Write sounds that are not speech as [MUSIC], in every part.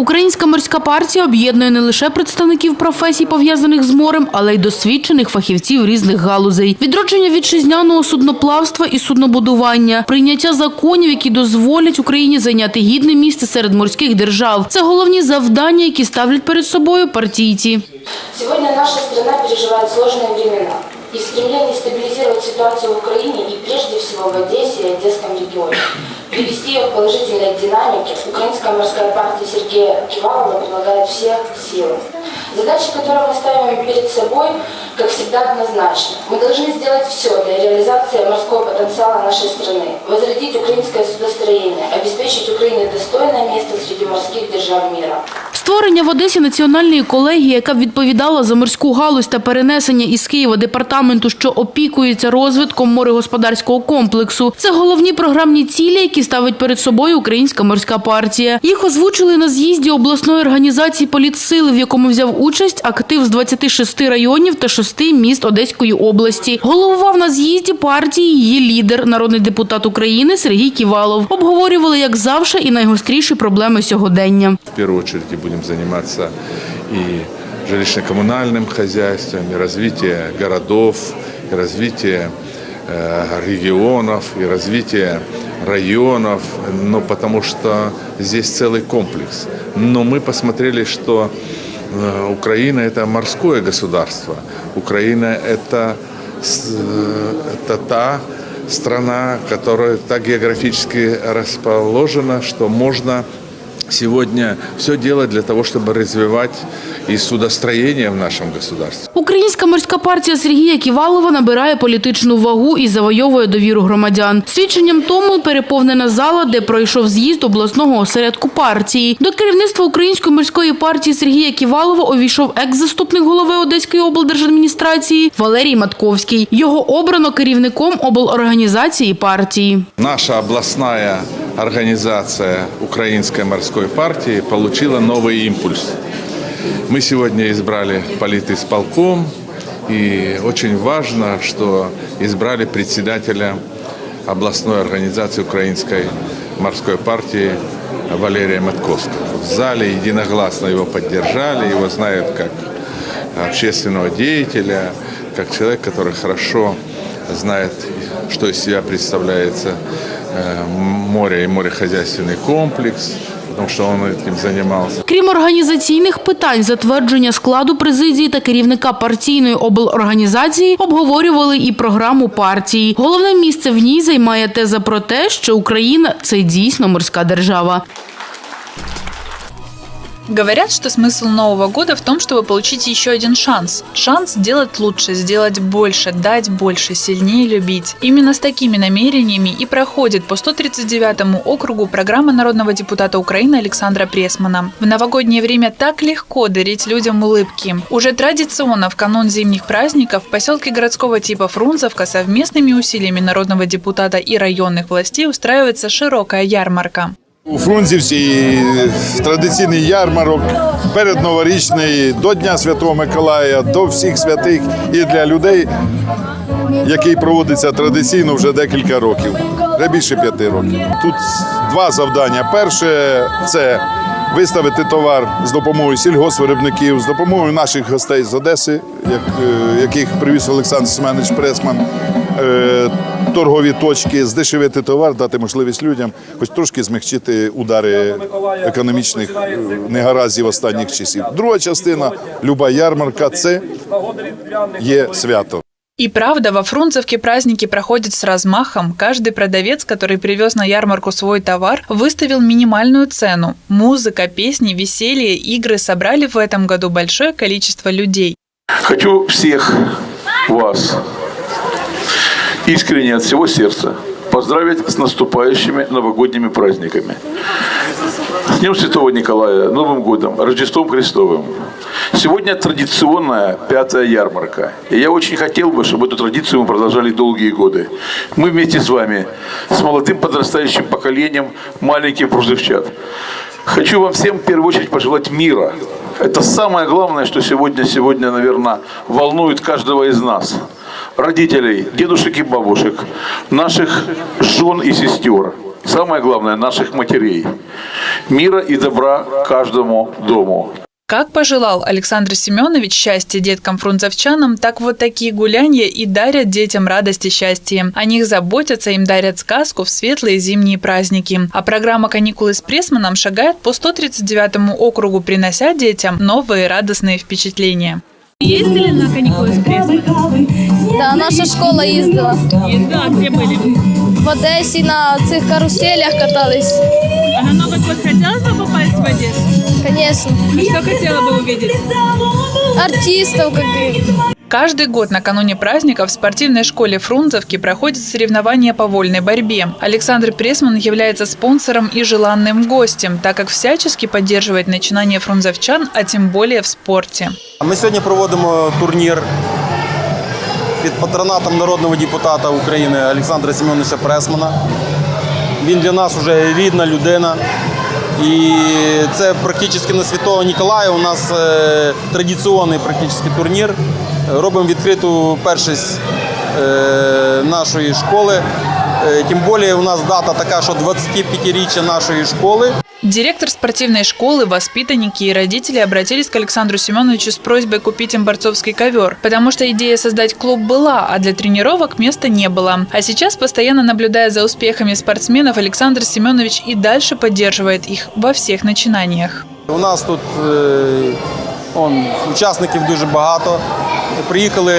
Українська морська партія об'єднує не лише представників професій, пов'язаних з морем, але й досвідчених фахівців різних галузей. Відродження вітчизняного судноплавства і суднобудування, прийняття законів, які дозволять Україні зайняти гідне місце серед морських держав. Це головні завдання, які ставлять перед собою партійці. Сегодня наша страна переживает сложные времена. И в стремлении стабилизировать в Украине и прежде всего в Одессе и Одесском регионе, привести ее к положительной динамике, Украинская морская партия Сергея Кивалова прилагает все силы. Задачи, которые мы ставим перед собой, как всегда, однозначны. Мы должны сделать все для реализации морского потенциала нашей страны, возродить украинское судостроение, обеспечить Украине достойное место среди морских держав мира. Створення в Одесі національної колегії, яка б відповідала за морську галузь та перенесення із Києва департаменту, що опікується розвитком морегосподарського комплексу. Це головні програмні цілі, які ставить перед собою Українська морська партія. Їх озвучили на з'їзді обласної організації політсили, в якому взяв участь актив з 26 районів та 6 міст Одеської області. Головував на з'їзді партії її лідер, народний депутат України Сергій Ківалов. Обговорювали, як завжди, і найгостріші проблеми сьогодення. В первую очередь и будем заниматься и жилищно-коммунальным хозяйством, и развитие городов, и развитие э, регионов, и развитие районов, ну, потому что здесь целый комплекс. Но мы посмотрели, что э, Украина – это морское государство. Украина – это, э, это та страна, которая так географически расположена, что можно сегодня все делать для того, чтобы развивать и судостроение в нашем государстве. Українська морська партія Сергія Ківалова набирає політичну вагу і завойовує довіру громадян. Свідченням тому переповнена зала, де пройшов з'їзд обласного осередку партії. До керівництва Української морської партії Сергія Ківалова увійшов екс-заступник голови Одеської облдержадміністрації Валерій Матковський. Його обрано керівником облорганізації партії. Наша областная организация Украинской морской партии получила новый импульс. Мы сегодня избрали политисполком, и очень важно, что избрали председателя областной организации Украинской морской партии Валерия Матковского. В зале единогласно его поддержали, его знают как общественного деятеля, как человек, который хорошо знает, что из себя представляется э, море и морехозяйственный комплекс, потому что он этим занимался. Крім організаційних питань, затвердження складу президії та керівника партійної облорганізації обговорювали і програму партії. Головне місце в ній займає теза про те, що Україна це дійсно морська держава. Говорят, что смысл Нового года в том, чтобы получить еще один шанс. Шанс сделать лучше, сделать больше, дать больше, сильнее любить. Именно с такими намерениями и проходит по 139 округу программа народного депутата Украины Александра Пресмана. В новогоднее время так легко дарить людям улыбки. Уже традиционно в канун зимних праздников в поселке городского типа Фрунзовка совместными усилиями народного депутата и районных властей устраивается широкая ярмарка. У Фрунзівці традиційний ярмарок передноворічний до Дня Святого Миколая, до всіх святих і для людей, який проводиться традиційно вже декілька років, вже більше п'яти років. Тут два завдання. Перше це виставити товар з допомогою сільгоспвиробників, з допомогою наших гостей з Одеси, е, яких привіз Олександр Семенович Пресман. Е, Торгові точки, здешевити товар, дати можливість людям, хоч трошки змягчити удари економічних е, негараздів останніх часів. Друга частина, люба ярмарка, це є свято. И правда, во Фрунзовке праздники проходят с размахом. Каждый продавец, который привез на ярмарку свой товар, выставил минимальную цену. Музыка, песни, веселье, игры собрали в этом году большое количество людей. Хочу всех вас искренне от всего сердца поздравить с наступающими новогодними праздниками. С Днем Святого Николая, Новым годом, Рождеством Христовым. Сегодня традиционная пятая ярмарка. И я очень хотел бы, чтобы эту традицию мы продолжали долгие годы. Мы вместе с вами, с молодым подрастающим поколением маленьких прузывчат. Хочу вам всем в первую очередь пожелать мира. Это самое главное, что сегодня, сегодня, наверное, волнует каждого из нас. Родителей, дедушек и бабушек, наших жен и сестер, самое главное, наших матерей. Мира и добра каждому дому. Как пожелал Александр Семенович счастья деткам-фрунзовчанам, так вот такие гулянья и дарят детям радость и счастье. О них заботятся, им дарят сказку в светлые зимние праздники. А программа «Каникулы с Пресманом» шагает по 139 округу, принося детям новые радостные впечатления. Ездили на каникулы с Пресманом? Да, наша школа. Ездила, а где были? В Одесі на цих каруселях катались. А на Новый год хотелось бы попасть в Одессу? Конечно. И что хотела бы увидеть? Артистов каких. Каждый год накануне праздника в спортивной школе Фрунзовки проходят соревнования по вольной борьбе. Александр Пресман является спонсором и желанным гостем, так как всячески поддерживает начинание фрунзовчан, а тем более в спорте. Ми сьогодні проводимо турнір під патронатом народного депутата України Олександра Семеновича Пресмана. Він для нас вже рідна людина. І це практично на Святого Николая У нас традиционный традиційний турнир. Робимо відкриту першість е, нашої школи. Е, Тим більше у нас дата така, що 25-річчя нашої школи. Директор спортивной школы, воспитанники и родители обратились к Александру Семеновичу с просьбой купить им борцовский ковер, потому что идея создать клуб была, а для тренировок места не было. А сейчас, постоянно наблюдая за успехами спортсменов, Александр Семенович и дальше поддерживает их во всех начинаниях. У нас тут е, он, учасників дуже багато. Приїхали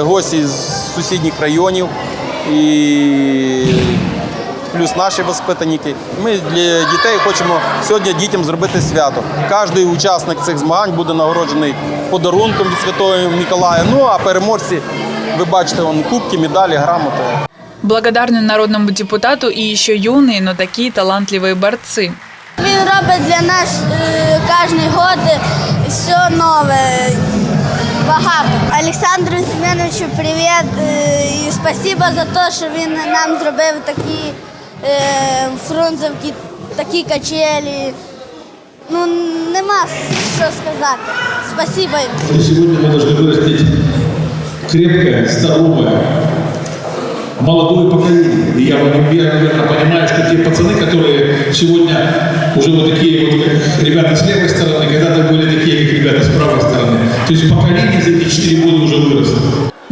гості з сусідніх районів і плюс наші воспитанники. Ми для дітей хочемо сьогодні дітям зробити свято. Кожний учасник цих змагань буде нагороджений подарунком від Святого Миколая. Ну а переможці, ви бачите, вон, кубки, медалі, грамоти. Благодарны народному депутату и еще юные, но такие талантливые борцы. Він робить для нас е, кожен год все нове. Багато. Олександру Семеновичу привіт е, і спасибо за те, що він нам зробив такі е, фрунзовки, такі качелі. Ну, нема що сказати. Спасибо їм. Сегодня мы должны вырастить крепкое, здоровое, молодое поколение. И я, я, наверное, понимаю, что те пацаны, которые сегодня уже вот такие вот, как ребята с левой стороны, когда-то были такие, как ребята с правой стороны. То есть поколение за эти четыре года уже выросло.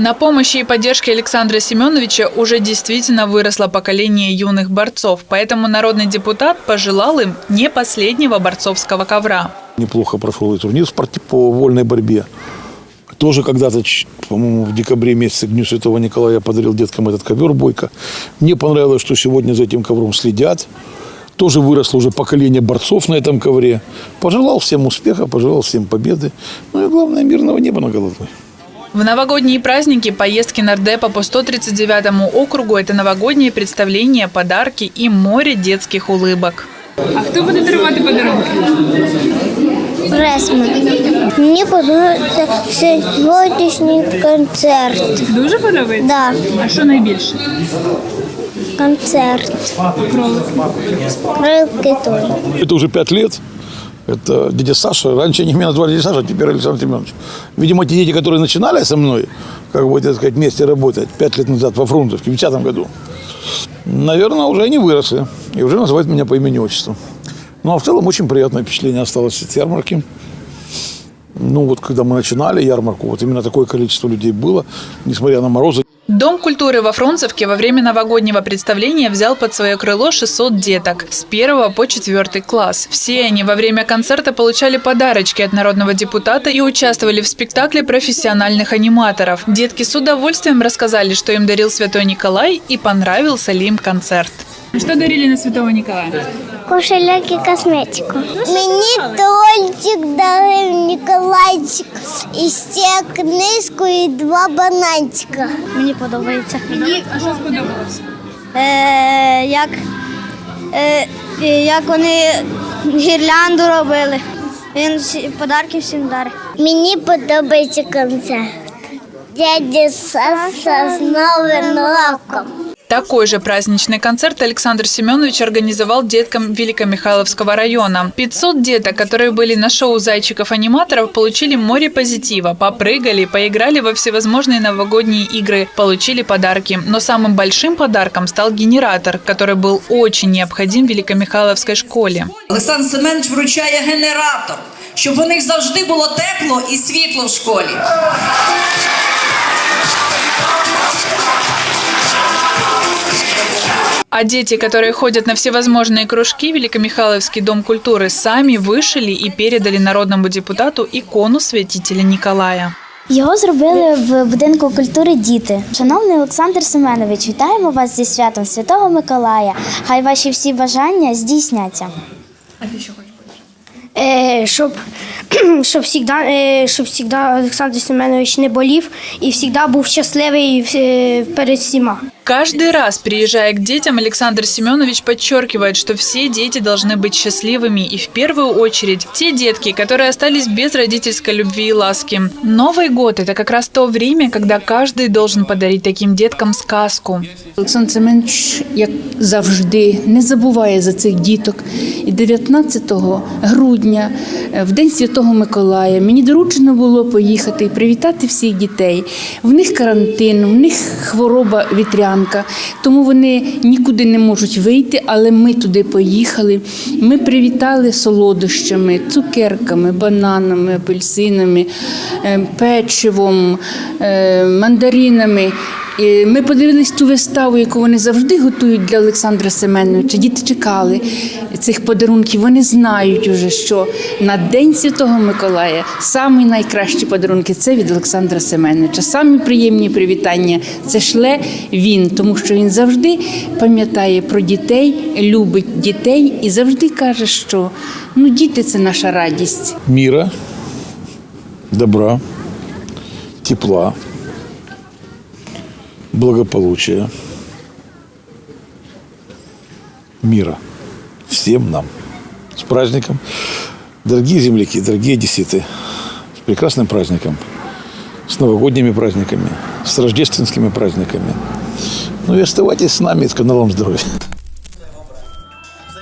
На помощи и поддержке Александра Семеновича уже действительно выросло поколение юных борцов, поэтому народный депутат пожелал им не последнего борцовского ковра. Неплохо прошел и турнир по вольной борьбе. Тоже когда-то, по-моему, в декабре месяце к Дню Святого Николая я подарил деткам этот ковер Бойко. Мне понравилось, что сегодня за этим ковром следят. Тоже выросло уже поколение борцов на этом ковре. Пожелал всем успеха, пожелал всем победы. Ну и главное, мирного неба над головой. В новогодние праздники поездки нардепа по 139 округу – это новогодние представления, подарки и море детских улыбок. А хто буде дарувати подарунки? Пресман. Мені подобається сьогоднішній концерт. Дуже подобається? Да, А що найбільше? концерт. Крилки теж. Это уже пять лет. это дядя Саша. Раньше они меня назвали дядя Саша, а теперь Александр Семенович. Видимо, те дети, которые начинали со мной, как бы, так сказать, вместе работать, пять лет назад во Фрунзовке, в 2010 году, наверное, уже они выросли и уже называют меня по имени-отчеству. Ну, а в целом очень приятное впечатление осталось от ярмарки. Ну, вот когда мы начинали ярмарку, вот именно такое количество людей было, несмотря на морозы. Дом культуры во Фрунзовке во время новогоднего представления взял под свое крыло 600 деток с 1 по 4 класс. Все они во время концерта получали подарочки от народного депутата и участвовали в спектакле профессиональных аниматоров. Детки с удовольствием рассказали, что им дарил Святой Николай и понравился ли им концерт. Що дарили на Святого Ніколая? Кошеляк і косметику. Мені тортик дали Ніколайчик і ще книжку і два бананчика. Мені подобається. А що сподобалося? Е, як, е, як вони гірлянду робили. Він всі- подарки всім дарить. Мені подобається концерт. Дядя Саса з Новим роком. Такой же праздничный концерт Александр Семенович организовал деткам Великомихайловского района. 500 деток, которые были на шоу зайчиков-аниматоров, получили море позитива, попрыгали, поиграли во всевозможные новогодние игры, получили подарки. Но самым большим подарком стал генератор, который был очень необходим в Великомихайловской школе. Олександр Семенович вручає генератор, щоб у них завжди було тепло і світло в школі. А дети, которые ходят на всевозможные кружки, Великомихайловский дом культуры сами вышили и передали народному депутату икону святителя Николая. Його зробили в будинку культури діти. Шановний Олександр Семенович, вітаємо вас зі святом Святого Миколая. Хай ваші всі бажання здійсняться. Е, щоб, [CLEARS THROAT] щоб, всігда, е, щоб всігда Олександр Семенович не болів і завжди був щасливий е, перед всіма. Каждый раз, приезжая к детям, Александр Семенович подчеркивает, что все дети должны быть счастливыми, и в первую очередь те детки, которые остались без родительской любви и ласки. Новый год – это как раз то время, когда каждый должен подарить таким деткам сказку. Олександр Семенович, як завжди, не забуває за цих діток. І 19 грудня, е, в День Святого Миколая, мені доручено було поїхати і привітати всіх дітей. В них карантин, в них хвороба Вітрянка, тому вони нікуди не можуть вийти, але ми туди поїхали. Ми привітали солодощами, цукерками, бананами, апельсинами, е, печивом, е, мандаринами. І Ми подивились ту виставу, яку вони завжди готують для Олександра Семеновича. Діти чекали цих подарунків. Вони знають уже, що на День Святого Миколая самі найкращі подарунки це від Олександра Семеновича. Самі приємні привітання це шле він, тому що він завжди пам'ятає про дітей, любить дітей і завжди каже, що ну діти це наша радість. Мира, добра, тепла, благополучия, мира всем нам. С праздником. Дорогие земляки, дорогие одесситы, с прекрасным праздником, с новогодними праздниками, с рождественскими праздниками. Ну и оставайтесь с нами с каналом Здоровья.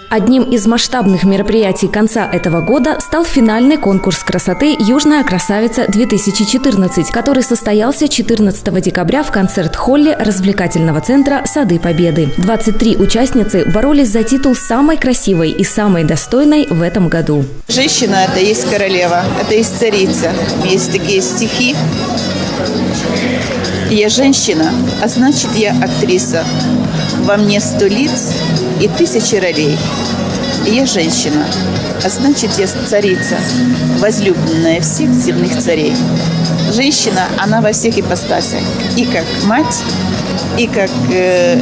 Одним из масштабных мероприятий конца этого года стал финальный конкурс красоты «Южная красавица-2014», который состоялся 14 декабря в концерт-холле развлекательного центра «Сады Победы». 23 участницы боролись за титул самой красивой и самой достойной в этом году. Женщина – это есть королева, это есть царица. Есть такие стихи. Я женщина, а значит я актриса. Во мне сто лиц и тысячи ролей. Я женщина, а значит я царица, возлюбленная всех земных царей. Женщина, она во всех ипостасях. И как мать, и как э,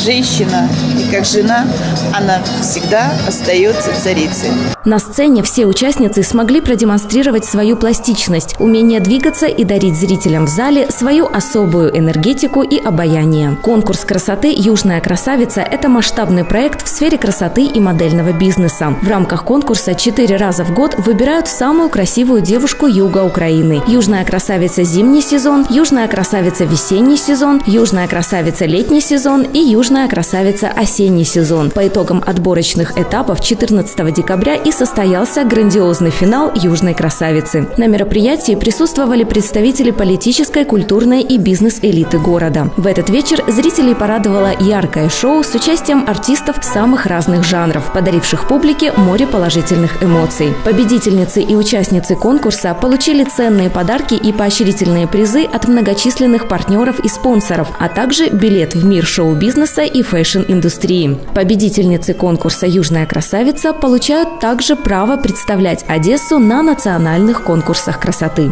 женщина, и как жена, она всегда остается царицей. На сцене все участницы смогли продемонстрировать свою пластичность, умение двигаться и дарить зрителям в зале свою особую энергетику и обаяние. Конкурс красоты «Южная красавица» – это масштабный проект в сфере красоты и модельного бизнеса. В рамках конкурса четыре раза в год выбирают самую красивую девушку юга Украины. Южная красавица зимний сезон, южная красавица весенний сезон, южная красавица летний сезон и южная красавица осенний сезон. По итогам отборочных этапов 14 декабря и состоялся грандиозный финал «Южной красавицы». На мероприятии присутствовали представители политической, культурной и бизнес-элиты города. В этот вечер зрителей порадовало яркое шоу с участием артистов самых разных жанров, подаривших публике море положительных эмоций. Победительницы и участницы конкурса получили ценные подарки и поощрительные призы от многочисленных партнеров и спонсоров, а также билет в мир шоу-бизнеса и фэшн-индустрии. Победительницы конкурса «Южная красавица» получают также право представлять Одессу на национальных конкурсах красоты.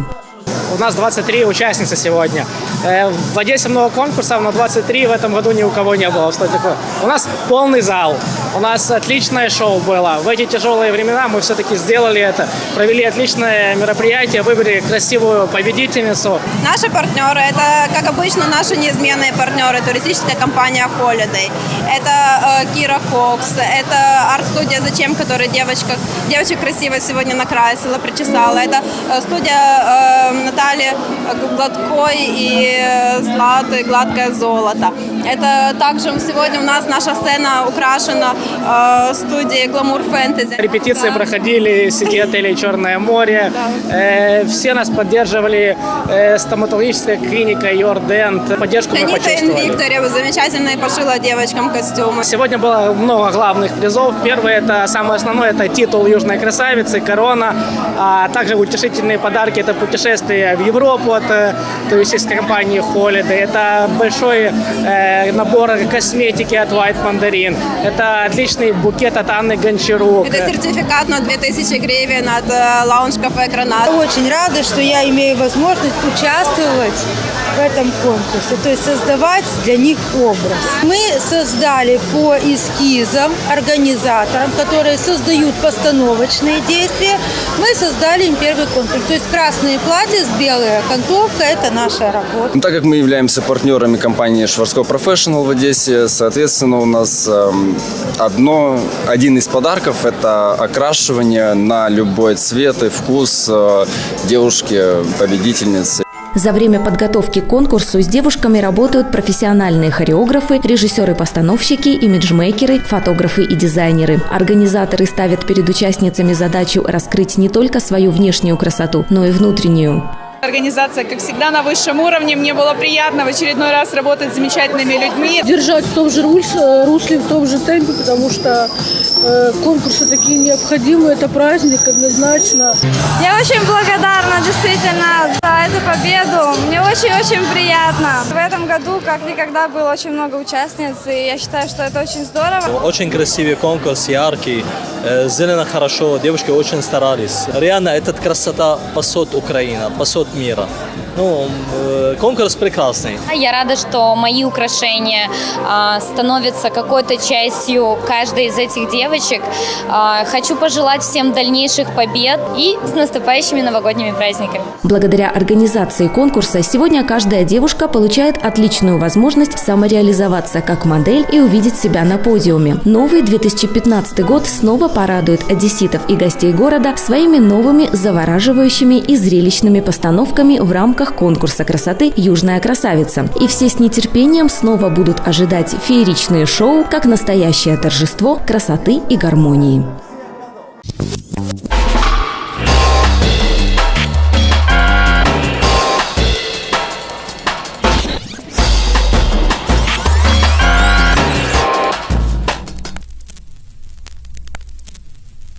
У нас 23 участницы сегодня. Э, В Одессе много конкурсов, но 23 в этом году ни у кого не было. Что такое? У нас полный зал. У нас отличное шоу было. В эти тяжелые времена мы все-таки сделали это. Провели отличное мероприятие, выбрали красивую победительницу. Наши партнеры, это, как обычно, наши неизменные партнеры, туристическая компания Holiday, это э, Кира Кокс, это арт-студия «Зачем», которая девочка, девочек красиво сегодня накрасила, причесала, это э, студия э, Натальи Гладкой и э, Златы «Гладкое золото». Это также сегодня у нас наша сцена украшена э, студией Glamour Fantasy. Репетиции проходили в сети отелей «Черное море». Э, все нас поддерживали. Э, стоматологическая клиника «Йордент». Поддержку мы Анита почувствовали. Виктория замечательно и пошила девочкам костюмы. Сегодня было много главных призов. Первый это самое основное, это титул Южной красавицы, корона, а также утешительные подарки, это путешествие в Европу от э, туристической компании Holiday, это большой э, набор косметики от White Mandarin, это отличный букет от Анны Гончарук. Это сертификат на 2000 гривен от э, лаунж-кафе «Гранат». Очень рада, что я имею возможность участвовать в этом конкурсе, то есть создавать для них образ. Мы создали по эскизам организаторам, которые создают постановочные действия, мы создали им первый конкурс. То есть красные платья с белой окантовкой – это наша работа. Ну, так как мы являемся партнерами компании Шварцко Professional в Одессе, соответственно, у нас эм, одно, один из подарков – это окрашивание на любой цвет и вкус э, девушки-победительницы. За время подготовки к конкурсу с девушками работают профессиональные хореографы, режиссеры-постановщики, имиджмейкеры, фотографы и дизайнеры. Организаторы ставят перед участницами задачу раскрыть не только свою внешнюю красоту, но и внутреннюю. Организация, как всегда, на высшем уровне. Мне было приятно в очередной раз работать с замечательными людьми. Держать в том же рус- русле, в том же темпе, потому что э, конкурсы такие необходимы, это праздник однозначно. Я очень благодарна действительно за эту победу. Мне очень-очень приятно. В этом году, как никогда, было очень много участниц, и я считаю, что это очень здорово. Очень красивый конкурс, яркий, э, зелено хорошо, девушки очень старались. Реально, эта красота пасет Украина, пасет мира. Ну, э, конкурс прекрасный. Я рада, что мои украшения а, становятся какой-то частью каждой из этих девочек. А, хочу пожелать всем дальнейших побед и с наступающими новогодними праздниками. Благодаря организации конкурса сегодня каждая девушка получает отличную возможность самореализоваться как модель и увидеть себя на подиуме. Новый 2015 год снова порадует одесситов и гостей города своими новыми завораживающими и зрелищными постановками в рамках конкурса красоты «Южная красавица». И все с нетерпением снова будут ожидать фееричные шоу как настоящее торжество красоты и гармонии.